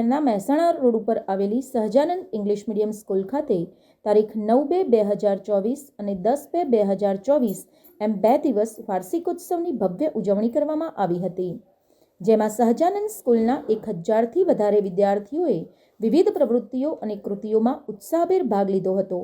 શહેરના મહેસાણા રોડ ઉપર આવેલી સહજાનંદ ઇંગ્લિશ મીડિયમ સ્કૂલ ખાતે તારીખ નવ બે બે હજાર ચોવીસ અને દસ બે બે હજાર ચોવીસ એમ બે દિવસ વાર્ષિકોત્સવની ભવ્ય ઉજવણી કરવામાં આવી હતી. જેમાં સહજાનંદ સ્કૂલના એક હજારથી વધારે વિદ્યાર્થીઓએ વિવિધ પ્રવૃત્તિઓ અને કૃતિઓમાં ઉત્સાહભેર ભાગ લીધો હતો.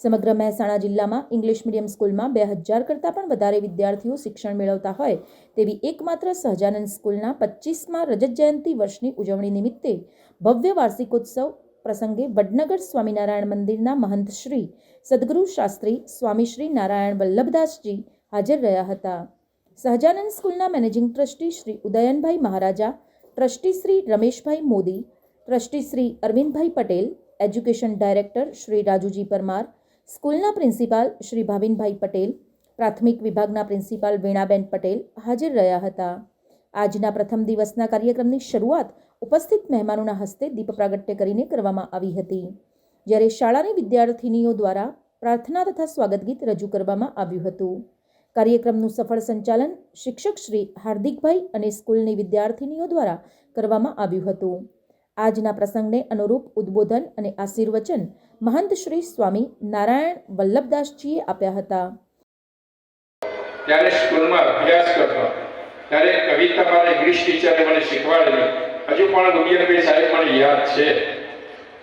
સમગ્ર મહેસાણા જિલ્લામાં ઇંગ્લિશ મીડિયમ સ્કૂલમાં બે હજાર કરતાં પણ વધારે વિદ્યાર્થીઓ શિક્ષણ મેળવતા હોય તેવી એકમાત્ર સહજાનંદ સ્કૂલના પચીસમાં રજત જયંતિ વર્ષની ઉજવણી નિમિત્તે ભવ્ય વાર્ષિકોત્સવ પ્રસંગે વડનગર સ્વામિનારાયણ મંદિરના મહંત શ્રી સદગુરુ શાસ્ત્રી સ્વામી શ્રી નારાયણ વલ્લભદાસજી હાજર રહ્યા હતા. સહજાનંદ સ્કૂલના managing trustee Shri Udayanbhai Maharaja, trustee Shri Rameshbhai Modi, trustee Shri Arvindbhai Patel, education director Shri Rajuji Parmar સ્કૂલના પ્રિન્સિપાલ શ્રી ભાવિનભાઈ પટેલ, પ્રાથમિક વિભાગના પ્રિન્સિપાલ વીણાબેન પટેલ હાજર રહ્યા હતા. આજના પ્રથમ દિવસના કાર્યક્રમની શરૂઆત ઉપસ્થિત મહેમાનોના હસ્તે દીપ પ્રાગટ્ય કરીને કરવામાં આવી હતી. જ્યારે શાળાની વિદ્યાર્થિનીઓ દ્વારા પ્રાર્થના તથા સ્વાગત ગીત રજૂ કરવામાં આવ્યું હતું. કાર્યક્રમનું સફળ સંચાલન શિક્ષક શ્રી હાર્દિકભાઈ અને સ્કૂલની વિદ્યાર્થિનીઓ દ્વારા કરવામાં આવ્યું હતું. આજના પ્રસંગને અનુરૂપ ઉદ્બોધન અને આશીર્વચન મહંત શ્રી સ્વામી નારાયણ વલ્લભદાસજીએ આપ્યા હતા. ત્યારે સ્કૂલમાં અભ્યાસ કરતો, ત્યારે કવિતા મારા ઇંગ્લિશ ટીચરે મને શીખવાડેલી. હજુ પણ ગુમિયરભાઈ સાહેબ મને યાદ છે.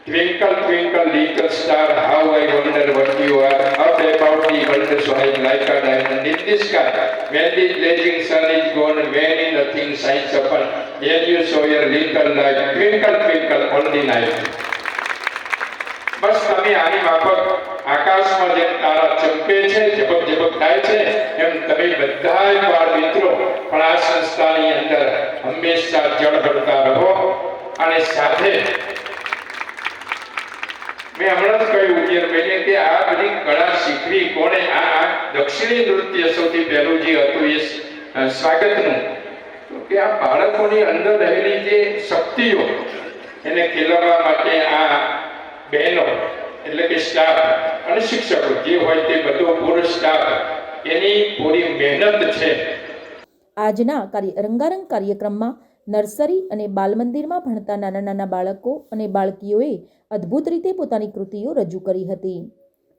Twinkle twinkle little star how I wonder what you are up above the world સોઇંગ like a diamond in the sky. when the blazing sun is gone when nothing shines upon then you show your little light twinkle twinkle on the night બસ તમે આની માફક આકાશમાં જેમ તારા ચમકે છે ઝબક ઝબક થાય છે એમ તમે બધા બાળ મિત્રો પણ આ સંસ્થાની અંદર હંમેશા જળ ભરતા રહો અને સાથે મેં હમણાં જ કહ્યું ઉજ્જૈનભાઈને કે આ બધી કળા શીખવી કોણે? આ દક્ષિણી નૃત્ય સૌથી પહેલું જે હતું એ સ્વાગતનું. કે આ બાળકોની અંદર રહેલી જે શક્તિઓ, એને ખીલવવા માટે આ બહેનો, એટલે કે સ્ટાફ અને શિક્ષકો જે હોય તે બધો પૂરો સ્ટાફ એની પૂરી મહેનત છે. આજના કાર્ય રંગારંગ કાર્યક્રમમાં નર્સરી અને બાલમંદિરમાં ભણતા નાના નાના બાળકો અને બાળકીઓએ અદ્ભુત રીતે પોતાની કૃતિઓ રજૂ કરી હતી.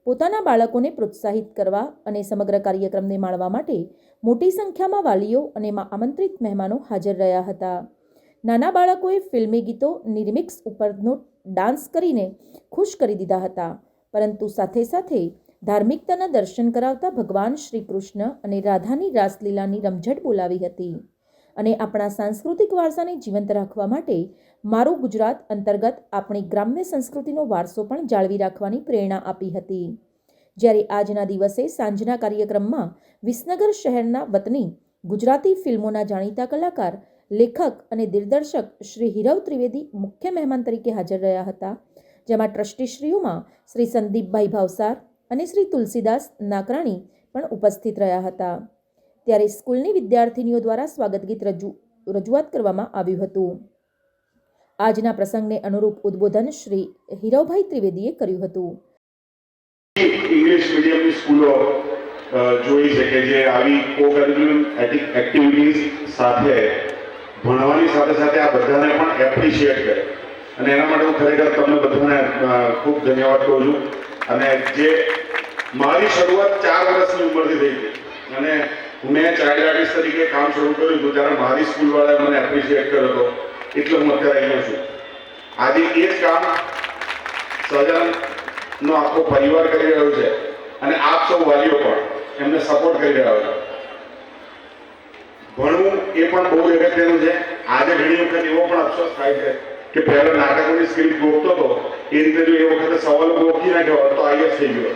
પોતાના બાળકોને પ્રોત્સાહિત કરવા અને સમગ્ર કાર્યક્રમને માણવા માટે મોટી સંખ્યામાં વાલીઓ અને આમંત્રિત મહેમાનો હાજર રહ્યા હતા. નાના બાળકોએ ફિલ્મી ગીતો, નિર્મિક્સ ઉપરનો ડાન્સ કરીને ખુશ કરી દીધા હતા. પરંતુ સાથે સાથે ધાર્મિકતાના દર્શન કરાવતા ભગવાન શ્રી કૃષ્ણ અને રાધાની રાસલીલાની રમઝટ બોલાવી હતી. અને આપણા સાંસ્કૃતિક વારસાને જીવંત રાખવા માટે મારું ગુજરાત અંતર્ગત આપણી ગ્રામ્ય સંસ્કૃતિનો વારસો પણ જાળવી રાખવાની પ્રેરણા આપી હતી. જ્યારે આજના દિવસે સાંજના કાર્યક્રમમાં વિસનગર શહેરના વતની ગુજરાતી ફિલ્મોના જાણીતા કલાકાર, લેખક અને દિગ્દર્શક શ્રી હિરવ ત્રિવેદી મુખ્ય મહેમાન તરીકે હાજર રહ્યા હતા, જેમાં ટ્રસ્ટીશ્રીઓમાં શ્રી સંદીપભાઈ ભાવસાર અને શ્રી તુલસીદાસ નાકરાણી પણ ઉપસ્થિત રહ્યા હતા. ત્યારે સ્કૂલની વિદ્યાર્થિનીઓ દ્વારા સ્વાગત ગીત રજૂ, રજૂઆત કરવામાં આવ્યું હતું. આજના પ્રસંગને અનુરૂપ ઉદ્બોધન શ્રી હિરવભાઈ ત્રિવેદીએ કર્યું હતું. ઇંગ્લિશ મીડિયમની સ્કૂલો જોઈ છે કે જે આવી કો કરિક્યુલમ એક્ટિવિટીઝ સાથે ભણવાની સાથે સાથે આ બધાને પણ એપ્રિશિએટ કરે. અને એના માટે હું ખરેખર તમને બધાને ખૂબ ધન્યવાદ કહું છું. અને જે મારી શરૂઆત ચાર વર્ષની ઉંમરથી થઈ હતી અને મેં ચાઇલ્ડ આર્ટિસ્ટ તરીકે કામ શરૂ કર્યું હતું ત્યારે મારી સ્કૂલવાળાએ મને એપ્રિશિએટ કર્યો હતો એટલે હું અત્યારે અહીંયા છું. આજે એ જ કામ સજન નો આખો પરિવાર કરી રહ્યો છે અને આપ સૌ વાલીઓ પણ એમને સપોર્ટ કરી રહ્યા છો. ભણવું એ પણ બહુ અગત્યનું છે. આજે ઘણી વખત એવો પણ અફસોસ થાય છે કે પહેલા નાટકોની સ્કિલ ગોખતો હતો એ રીતે જો એ વખતે સવાલ ગોખી નાખ્યો તો આઈએસ થઈ ગયો.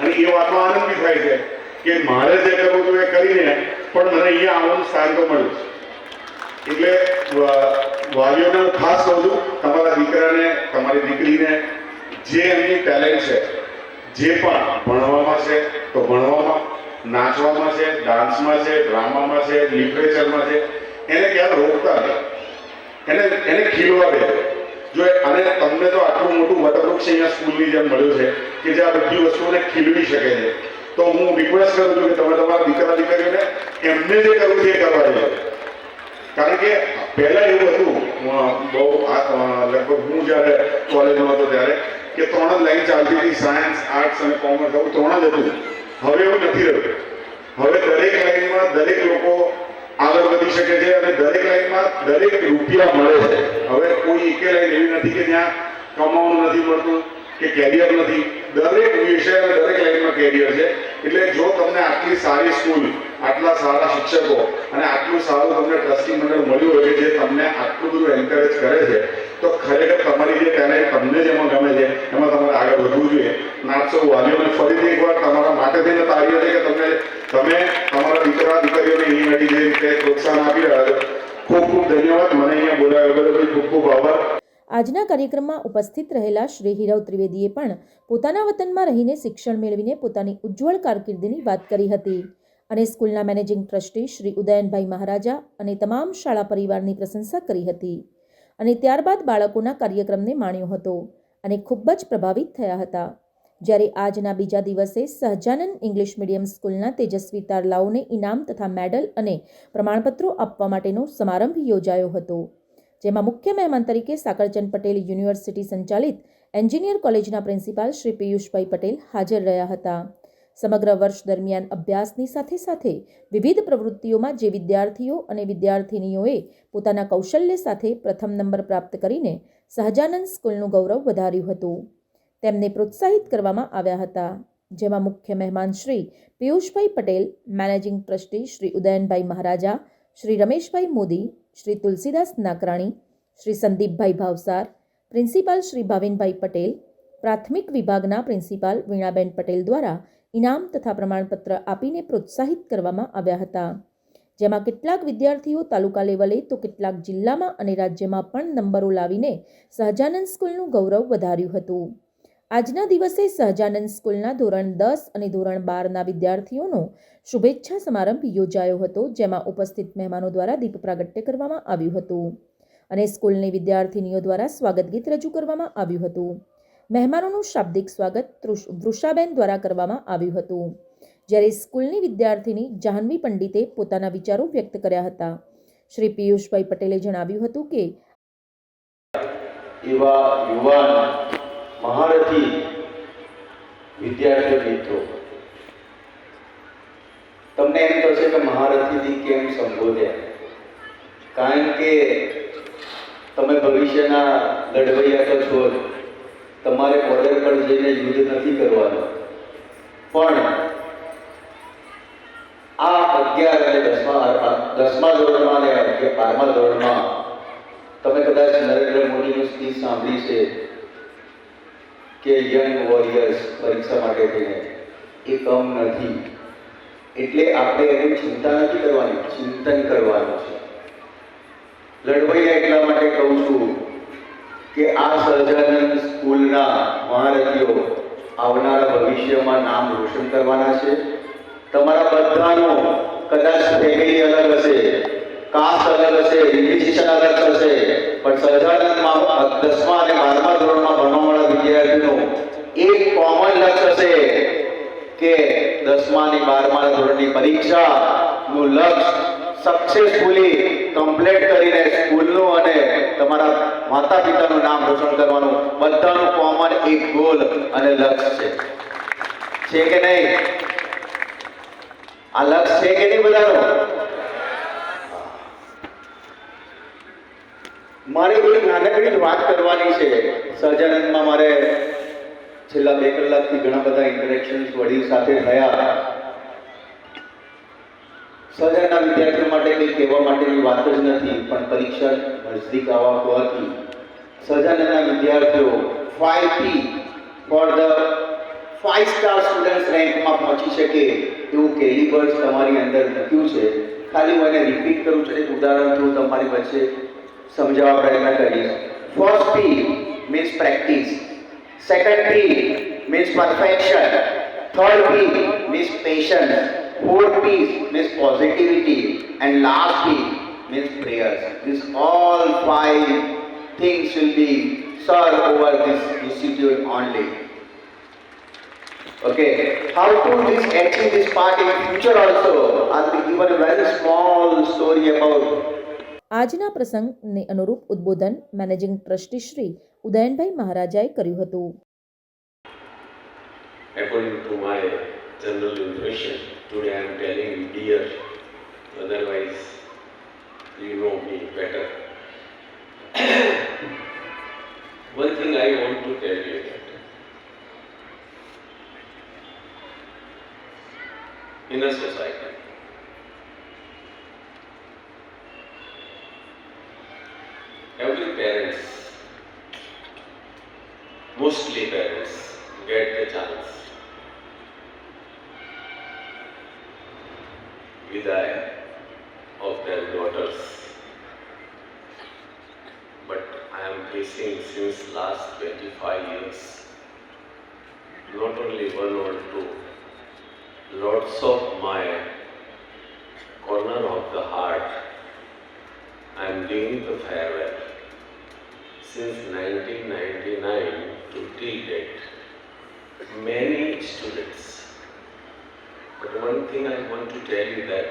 અને એ વાતનો આનંદ બી થાય છે. કે મારે જે કરવું હતું એ કરીને પણ મને અહીંયા આવવાનું સ્થાન મળ્યું. એટલે વાલીઓને હું ખાસ કહું છું તમારા દીકરાને, તમારી દીકરીને જે એમની ટેલેન્ટ છે, જે પણ ભણવામાં છે, તો ભણવામાં, નાચવામાં છે ડાન્સમાં છે ડ્રામામાં છે લિટરેચરમાં છે, એને ક્યાં રોકતા નહીં. એને એને ખીલવા દે. જો અને તમને તો આટલું મોટું વટવૃક્ષ અહીંયા સ્કૂલની જેમ મળ્યું છે કે જે આ બધી વસ્તુઓને ખીલવી શકે છે. તો હું રિક્વેસ્ટ કરું છું કે તમે તમારા દીકરા દીકરીઓને એમને જે કરવું છે એ કરવા જોઈએ કારણ કે પહેલા એવું હતું બહુ લગભગ હું જ્યારે કોલેજમાં હતો ત્યારે, કે ત્રણ જ લાઈન ચાલતી હતી, સાયન્સ, આર્ટ્સ અને કોમર્સ, આવું ત્રણ જ હતું. હવે એવું નથી રહ્યું. હવે દરેક લાઈનમાં દરેક લોકો આગળ વધી શકે છે અને દરેક લાઈનમાં દરેક રૂપિયા મળે છે. હવે કોઈ એકે લાઈન એવી નથી કે જ્યાં કમાવાનું નથી મળતું, કે કેરિયર નથી. દરેક વિષય અને દરેક લાઈનમાં કેરિયર છે. એટલે જો તમને આટલી સારી સ્કૂલ આટલા સારા શિક્ષકો અને આટલું સારું તમને ટ્રસ્ટી મંડળ મળ્યું હોય કે જે તમને આટલું બધું એન્કરેજ કરે છે, તો ખરેખર તમારી જે ટેલેન્ટ તમને જેમાં ગમે છે, એમાં તમારે આગળ વધવું જોઈએ. નાટસો વાલીઓને ફરીથી એકવાર તમારા માટે થઈને તારીઓ છે કે તમને, તમે તમારા દીકરા, દીકરીઓને મેળી જે રીતે પ્રોત્સાહન આપી રહ્યા છો. ખૂબ ખૂબ ધન્યવાદ. મને અહીંયા બોલાવ્યા બદલ ખૂબ ખૂબ આભાર. આજના કાર્યક્રમમાં ઉપસ્થિત રહેલા શ્રી હિરવ ત્રિવેદીએ પણ પોતાના વતનમાં રહીને શિક્ષણ મેળવીને પોતાની ઉજ્જવળ કારકિર્દીની વાત કરી હતી અને સ્કૂલના મેનેજિંગ ટ્રસ્ટી શ્રી ઉદયનભાઈ મહારાજા અને તમામ શાળા પરિવારની પ્રશંસા કરી હતી અને ત્યારબાદ બાળકોના કાર્યક્રમને માણ્યો હતો અને ખૂબ જ પ્રભાવિત થયા હતા. જ્યારે આજના બીજા દિવસે સહજાનંદ ઇંગ્લિશ મીડિયમ સ્કૂલના તેજસ્વી તારલાઓને ઇનામ તથા મેડલ અને પ્રમાણપત્રો આપવા માટેનો સમારંભ યોજાયો હતો. જેમાં મુખ્ય મહેમાન તરીકે સાકરચંદ પટેલ યુનિવર્સિટી સંચાલિત એન્જિનિયર કોલેજના પ્રિન્સિપાલ શ્રી પિયુષભાઈ પટેલ હાજર રહ્યા હતા. સમગ્ર વર્ષ દરમિયાન અભ્યાસની સાથે સાથે વિવિધ પ્રવૃત્તિઓમાં જે વિદ્યાર્થીઓ અને વિદ્યાર્થિનીઓએ પોતાના કૌશલ્ય સાથે પ્રથમ નંબર પ્રાપ્ત કરીને સહજાનંદ સ્કૂલનું ગૌરવ વધાર્યું હતું. તેમને પ્રોત્સાહિત કરવામાં આવ્યા હતા. જેમાં મુખ્ય મહેમાન Shri Piyushbhai Patel, managing trustee Shri Udayanbhai Maharaja, Shri Rameshbhai Modi Shri Tulsidas Nakrani, Shri Sandipbhai Bhavsar, principal Shri Bhavinbhai Patel, પ્રાથમિક વિભાગના પ્રિન્સિપાલ વીણાબેન પટેલ દ્વારા ઇનામ તથા પ્રમાણપત્ર આપીને પ્રોત્સાહિત કરવામાં આવ્યા હતા. જેમાં કેટલાક વિદ્યાર્થીઓ તાલુકા લેવલે તો કેટલાક જિલ્લામાં અને રાજ્યમાં પણ નંબરો લાવીને સહજાનંદ સ્કૂલનું ગૌરવ વધાર્યું હતું. આજના દિવસે સહજાનંદ સ્કૂલના ધોરણ દસ અને ધોરણ બારના વિદ્યાર્થીઓનો શુભેચ્છા સમારંભ યોજાયો હતો, જેમાં ઉપસ્થિત મહેમાનો દ્વારા દીપ પ્રાગટ્ય કરવામાં આવ્યું હતું અને સ્કૂલની વિદ્યાર્થિનીઓ દ્વારા સ્વાગત ગીત રજૂ કરવામાં આવ્યું હતું. મહેમાનોનું શાબ્દિક સ્વાગત વૃષાબેન દ્વારા કરવામાં આવ્યું હતું. જ્યારે સ્કૂલની વિદ્યાર્થિની જાહ્નવી પંડિતે પોતાના વિચારો વ્યક્ત કર્યા હતા. શ્રી પિયુષભાઈ પટેલે જણાવ્યું હતું કે એવા યુવાન મહારથી વિદ્યાર્થી મિત્રો. તમને એમ થશે કે મહારથીથી કેમ સંબોધ્યા? કારણ કે તમે ભવિષ્યના લડવૈયા તો છો તમારે બોર્ડર પર જઈને યુદ્ધ નથી કરવાનું. પણ આ અગિયાર અને દસમા દસમા ધોરણમાં અને બારમા ધોરણમાં તમે કદાચ નરેન્દ્ર મોદીની સ્પીચ સાંભળી છે. કે યંગ વોરિયર્સ પરીક્ષા માટે થઈને. એ કમ નથી. એટલે આપણે એની ચિંતા નથી કરવાની, ચિંતન કરવાનું છે. લડવૈયા એટલા માટે કહું છું કે આ સહજાનંદ સ્કૂલના મહારથીઓ આવનારા ભવિષ્યમાં નામ રોશન કરવાના છે. તમારા બધાનો કદાચ ફેમિલી અલગ હશે કાસ્ટ અલગ હશે રિલિજિશન અલગ હશે પણ સહજાનંદમાં દસમા અને બારમા વિદ્યાર્થીનું એક કોમન લક્ષ્ય છે કે દસમા ની બારમા ધોરણની પરીક્ષાનું લક્ષ્ય સક્સેસફુલી કમ્પ્લીટ કરીને સ્કૂલનું અને તમારા માતા પિતાનું નામ રોશન કરવાનું બધાનું કોમન એક ગોલ અને લક્ષ્ય છે. છે કે નહીં? આ લક્ષ્ય છે કે નહીં બધાનું? મારે એક નાનકડી વાત કરવાની છે. સહજાનંદમાં મારે છેલ્લા બે કલાકથી ઘણા બધા ઇન્ટરેક્શન્સ વડીલ સાથે થયા. સજાના વિદ્યાર્થીઓ માટે કંઈ કહેવા માટેની વાત જ નથી, પણ પરીક્ષા નજદીક આવવા હોવાથી સહજાનંદના વિદ્યાર્થીઓ ફાઈવથી four the five star student રેન્કમાં પહોંચી શકે એવું કેલિબર્સ તમારી અંદર મૂક્યું છે. ખાલી હું એને રિપીટ કરું છું, એક ઉદાહરણ થ્રુ તમારી વચ્ચે સમજાવવા પ્રયત્ન કરીશ. First P means practice Second P means perfection third P means patience fourth P means positivity and last P means prayers. These all five things will be served over this institute only. Okay, how to this achieve this part in future also? I'll be given a very small story about આજના પ્રસંગને અનુરૂપ ઉદ્બોધન managing trustee Shri ઉદયનભાઈ મહારાજાએ કર્યું હતું according to my general impression, today I am telling you dear, otherwise you know me better. One thing I want to tell you that in a society, mostly parents, get the chance Vidaya of their daughters. But I am facing since last 25 years, not only one or two, lots of my corner of the heart, I am giving the farewell. Since 1999 to date, many students but one thing I want to tell you that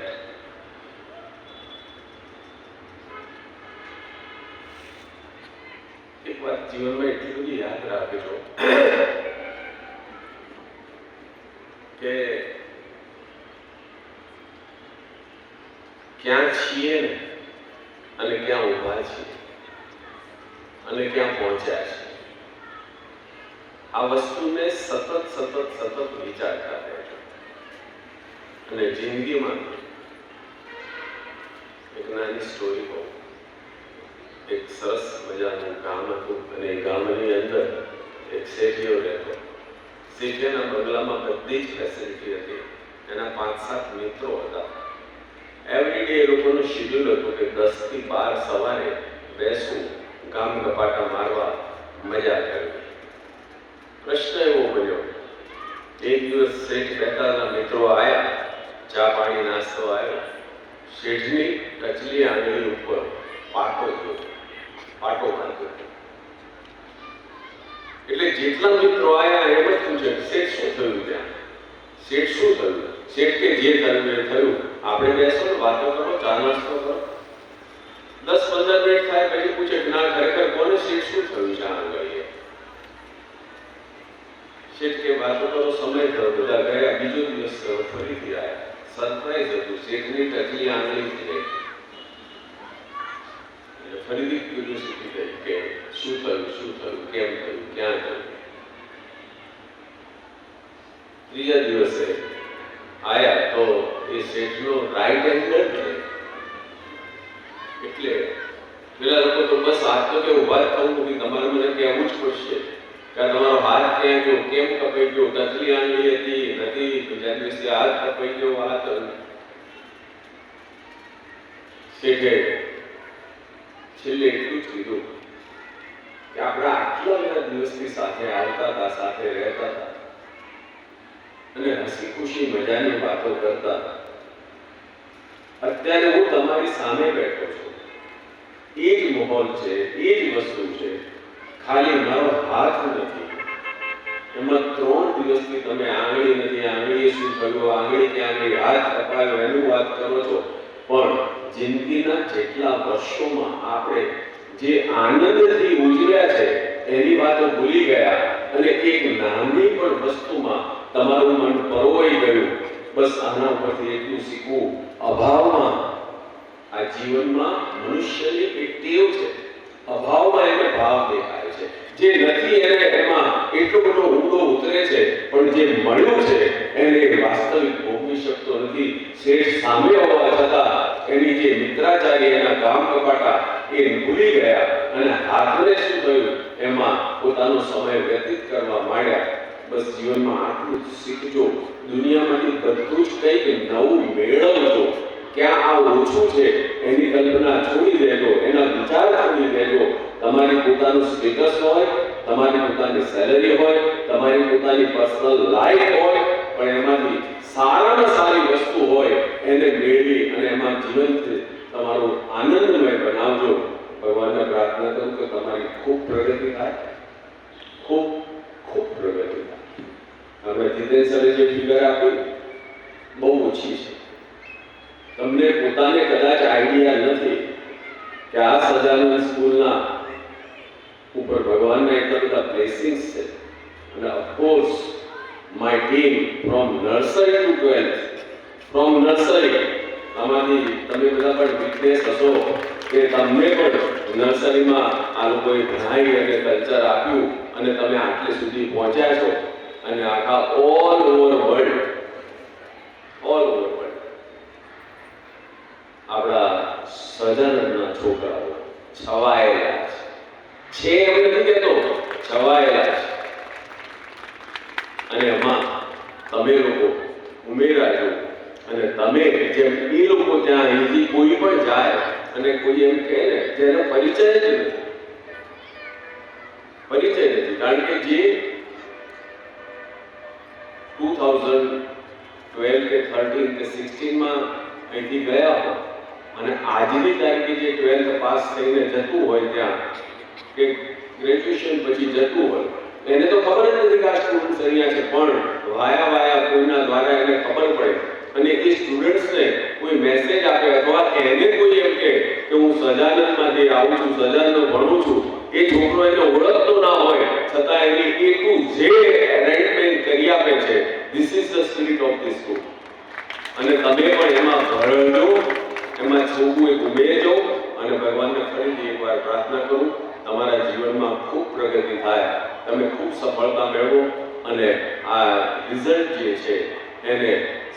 એક વાત જીવનમાં એટલી બધી યાદ રાખજો કે ક્યાં છીએ અને ક્યાં ઊભા છીએ અને ક્યાં પહોંચ્યા છે આ વસ્તુને સતત સતત સતત વિચારતા રહેજો અને જિંદગીમાં એક નાની સ્ટોરી કહું. એક સરસ મજાનું ગામ હતું અને ગામની અંદર એક શેઠિયો રહેતો. શેઠિયાના બંગલામાં બધી જ ફેસિલિટી હતી. એના પાંચ, સાત મિત્રો હતા. એવરી ડે એ લોકોનું શેડ્યુલ હતું કે દસથી બાર સવારે બેસવું ગામ ગપાટા મારવા, મજા કરવી. પ્રશ્ન એવો બન્યો એક દિવસ શેઠ બેતાના મિત્રો આવ્યા ચા પાણી નાસ્તો આવ્યો શેઠની ટચલી આંગળી ઉપર પાટો થયો પાટો બાંધ્યો એટલે જેટલા મિત્રો આવ્યા એમ જ પૂછે શેઠ શું થયું ત્યાં શેઠ શું થયું શેઠ કે જે થયું એ થયું આપણે બેસો ને વાતો કરો ચા નાસ્તો કરો દસ પંદર મિનિટ થાય પછી પૂછે કે ના ખરેખર કોને શેઠ શું થયું છે આ આંગળીએ શેઠ કે વાતો કરો સમય થયો બધા ગયા બીજો દિવસ થયો ફરીથી આવ્યા સરપ્રાઈઝ હતું શેઠની ટચલી આંગળી જ રહી એટલે ફરીથી ક્યુરિયોસિટી થઈ કે શું થયું શું થયું, કેમ થયું, ક્યાં થયું? ત્રીજા દિવસે આયા તો એ શેઠનો રાઈટ એંગલ છે. એટલે પેલા લોકો તો બસ હાથ તો કે ઊભા જ થવું નથી તમારે મને કહેવું જ પડશે. કે તમારો હાથ ક્યાં ગયો કેમ કપાઈ ગયો? ટચલી આંગળી હતી નથી બીજા દિવસે હાથ કપાઈ ગયો હાથ શીખે છેલ્લે એટલું જ કીધું કે આપણે આટલા બધા દિવસથી સાથે આવતા હતા, સાથે રહેતા હતા. અને હસી ખુશી મજાની વાતો કરતા હતા. અત્યારે હું તમારી સામે બેઠો છું. એ જ માહોલ છે, એ જ ખાલી મારો હાથ નથી. એમાં ત્રણ દિવસથી તમે આંગળી નથી આંગળીએ શું થયું? આંગળી કે આંગળી હાથ કપાયો એનું વાત કરો છો. પણ જિંદગીના જેટલા વર્ષોમાં આપણે જે આનંદથી ઉજર્યા છે, એની વાતો ભૂલી ગયા. અને એક નાની પણ વસ્તુમાં તમારું મન પરોવાઈ ગયું. બસ આના ઉપરથી એટલું શીખવું. અભાવમાં આ જીવનમાં મનુષ્યની એક ટેવ છે. અભાવમાં એને ભાવ દેખાય. જે નથી એને એમાં એટલો બધો ઊંડો ઉતરે છે, પણ જે મળ્યું છે, એને વાસ્તવિક ભોગવી શકતો નથી. શેઠ સામે હોવા છતાં એની જે મિત્રાચારી એના કામ કપાટા એ ભૂલી ગયા અને હાથને શું થયું? એમાં પોતાનો સમય વ્યતીત કરવા માંડ્યા. બસ જીવનમાં આટલું શીખજો. દુનિયામાંથી બધું જ કંઈક નવું મેળવજો ક્યાં આ ઓછું છે, એની કલ્પના છોડી દેજો, એના વિચાર છોડી દેજો. તમારી પોતાનું સ્ટેટસ હોય, તમારી પોતાની સેલેરી હોય, તમારી પોતાની પર્સનલ લાઈફ હોય, પણ એમાંથી સારામાં સારી વસ્તુ હોય, એને મેળવી અને એમાં જીવંત તમારો આનંદમય બનાવજો ભગવાનને પ્રાર્થના કરું કે તમારી ખૂબ પ્રગતિ થાય ખૂબ ખૂબ પ્રગતિ થાય અમે જીતેન સરે જે ફિગર આપી બહુ ઓછી છે તમને પોતાને કદાચ આઈડિયા નથી કે આ સજાનંદ સ્કૂલના ઉપર ભગવાનના એટલા બધા બ્લેસિંગ્સ છે અને of course my team from nursery to twelfth from nursery આમાંથી તમે બધા પણ વિટનેસ હશો કે તમને પણ નર્સરીમાં આ લોકોએ ભણાવી અને કલ્ચર આપ્યું અને તમે આટલે સુધી પહોંચ્યા છો અને આખા all over world all over world આપણા સજનના છોકરાઓ છવાયેલા છે. એમ નથી કહેતો? છવાયેલા છે. અને એમાં તમે લોકો ઉમેરા છો અને તમે જેમ એ લોકો ત્યાં અહીંથી કોઈ પણ જાય અને કોઈ એમ કહે ને જેનો પરિચય જ નથી. પરિચય નથી. કારણ કે જે ટુ થાઉઝન્ડ ટ્વેલ્વ કે થર્ટીન કે સિક્સટીનમાં અહીંથી ગયા હોય, અને આજની તારીખે જે ટ્વેલ્થ પાસ થઈને જતું હોય ત્યાં, કે ગ્રેજ્યુએશન પછી જતું હોય, એને તો ખબર જ નથી કે આ સ્ટુડન્ટ્સ અહીંયા છે. પણ વાયા વાયા કોઈના દ્વારા એને ખબર પડે. અને એ સ્ટુડન્ટ્સને કોઈ મેસેજ આપે અથવા એને કોઈ એમ કે કે હું સજાનંદમાંથી આવું છું સજાનંદ ભણું છું, એ છોકરો એને ઓળખતો ના હોય, છતાં એની એ ટુ જે અરેન્જમેન્ટ કરી આપે છે. This is the spirit of this school અને તમે પણ એમાં ભરજો એમાં થોડું એક ઉમેરજો અને ભગવાનને ફરીથી એકવાર પ્રાર્થના કરું, તમારા જીવનમાં ખૂબ પ્રગતિ થાય, તમે ખૂબ સફળતા મેળવો અને આ રિઝલ્ટ જે છે એને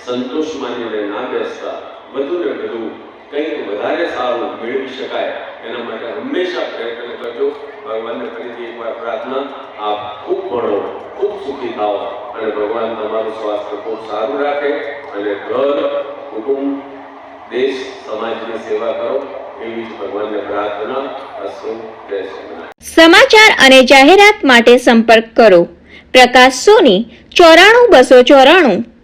સંતોષ માનીને ના બેસતા વધુ ને વધુ કંઈક વધારે સારું મેળવી શકાય. એના માટે હંમેશા પ્રયત્ન કરજો. ભગવાનને ફરીથી એકવાર પ્રાર્થના. આપ ખૂબ ભણો, ખૂબ સુખી થાઓ અને ભગવાન તમારું સ્વાસ્થ્ય ખૂબ સારું રાખે અને ઘર, કુટુંબ, દેશ, સમાજની સેવા કરો. એવી જ ભગવાનને પ્રાર્થના. અસ્તુ સમાચાર અને જાહેરાત માટે સંપર્ક કરો. પ્રકાશ સોની, ચોરાણું બસો ચોરાણું.